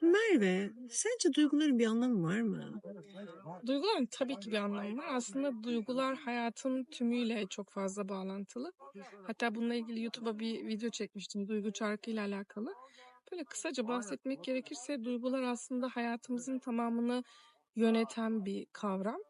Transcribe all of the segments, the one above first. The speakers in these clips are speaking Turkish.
Merve, sence duyguların bir anlamı var mı? Duyguların tabii ki bir anlamı var. Aslında duygular hayatın tümüyle çok fazla bağlantılı. Hatta bununla ilgili YouTube'a bir video çekmiştim duygu çarkı ile alakalı. Böyle kısaca bahsetmek gerekirse duygular aslında hayatımızın tamamını yöneten bir kavram.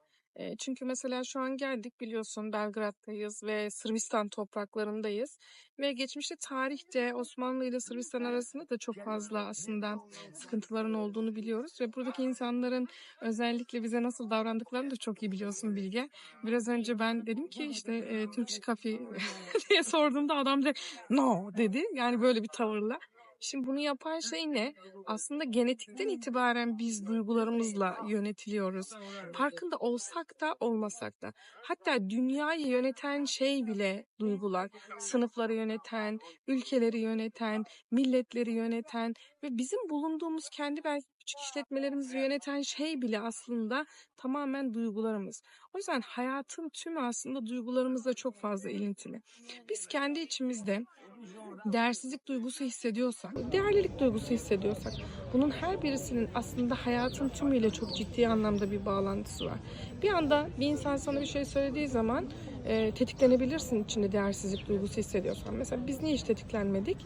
Çünkü mesela şu an geldik biliyorsun Belgrad'dayız ve Sırbistan topraklarındayız. Ve geçmişte tarihte Osmanlı ile Sırbistan arasında da çok fazla aslında sıkıntıların olduğunu biliyoruz. Ve buradaki insanların özellikle bize nasıl davrandıklarını da çok iyi biliyorsun Bilge. Biraz önce ben dedim ki işte e, Turkish Coffee diye sorduğumda adam da no dedi. Yani böyle bir tavırla. Şimdi bunu yapan şey ne? Aslında genetikten itibaren biz duygularımızla yönetiliyoruz. Farkında olsak da olmasak da. Hatta dünyayı yöneten şey bile duygular. Sınıfları yöneten, ülkeleri yöneten, milletleri yöneten ve bizim bulunduğumuz kendi belki küçük işletmelerimizi yöneten şey bile aslında tamamen duygularımız. O yüzden hayatın tümü aslında duygularımızla çok fazla ilintili. Biz kendi içimizde değersizlik duygusu hissediyorsak, değerlilik duygusu hissediyorsak bunun her birisinin aslında hayatın tümüyle çok ciddi anlamda bir bağlantısı var. Bir anda bir insan sana bir şey söylediği zaman e, tetiklenebilirsin içinde değersizlik duygusu hissediyorsan. Mesela biz niye hiç tetiklenmedik?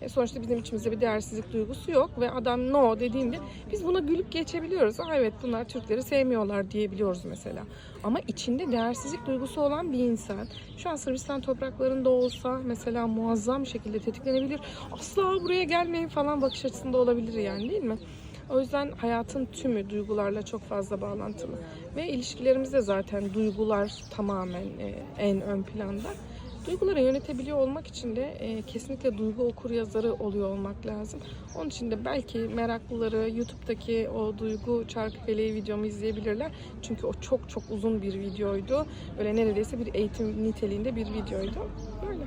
E, sonuçta bizim içimizde bir değersizlik duygusu yok ve adam no dediğinde biz buna gülüp geçebiliyoruz. Aa evet bunlar Türkleri sevmiyorlar diyebiliyoruz mesela. Ama içinde değersizlik duygusu olan bir insan şu an Sırbistan topraklarında olsa mesela muazzam şekilde tetiklenebilir. Asla buraya gelmeyin falan bakış açısında olabilir yani değil mi? O yüzden hayatın tümü duygularla çok fazla bağlantılı. Ve ilişkilerimizde zaten duygular tamamen e, en ön planda. Duyguları yönetebiliyor olmak için de e, kesinlikle duygu okur yazarı oluyor olmak lazım. Onun için de belki meraklıları YouTube'daki o duygu çarkı feleği videomu izleyebilirler. Çünkü o çok çok uzun bir videoydu. Böyle neredeyse bir eğitim niteliğinde bir videoydu. Böyle.